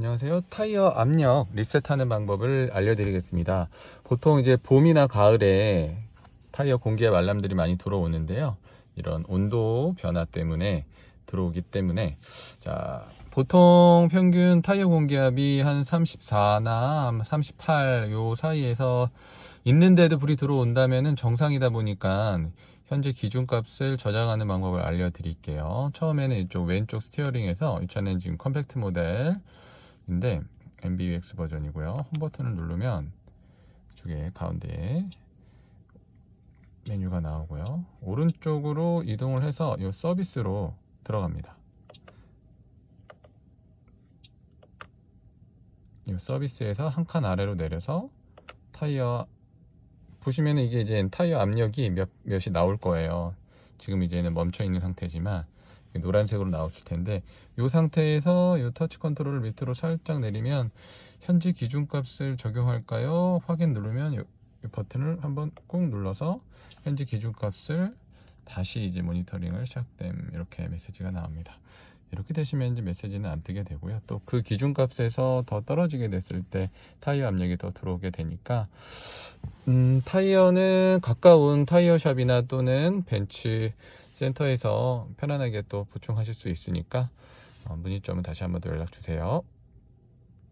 안녕하세요. 타이어 압력 리셋하는 방법을 알려드리겠습니다. 보통 이제 봄이나 가을에 타이어 공기압 알람들이 많이 들어오는데요. 이런 온도 변화 때문에 들어오기 때문에 자 보통 평균 타이어 공기압이 한 34나 38 요 사이에서 있는데도 불이 들어온다면은 정상이다 보니까 현재 기준값을 저장하는 방법을 알려드릴게요. 처음에는 이쪽 왼쪽 스티어링에서 이 차는 지금 컴팩트 모델 인데 MBUX 버전이고요. 홈 버튼을 누르면 이쪽에 가운데에 메뉴가 나오고요. 오른쪽으로 이동을 해서 이 서비스로 들어갑니다. 이 서비스에서 한 칸 아래로 내려서 타이어 보시면 이게 이제 타이어 압력이 몇, 몇이 나올 거예요. 지금 이제는 멈춰 있는 상태지만 노란색으로 나왔을 텐데 이 상태에서 이 터치 컨트롤을 밑으로 살짝 내리면 현재 기준값을 적용할까요? 확인 누르면 이, 이 버튼을 한번 꾹 눌러서 현재 기준값을 다시 이제 모니터링을 시작됨 이렇게 메시지가 나옵니다. 이렇게 되시면 이제 메시지는 안 뜨게 되고요. 또 그 기준값에서 더 떨어지게 됐을 때 타이어 압력이 더 들어오게 되니까 음, 타이어는 가까운 타이어 샵이나 또는 벤츠 센터에서 편안하게 또 보충하실 수 있으니까 어, 문의점은 다시 한번 더 연락 주세요.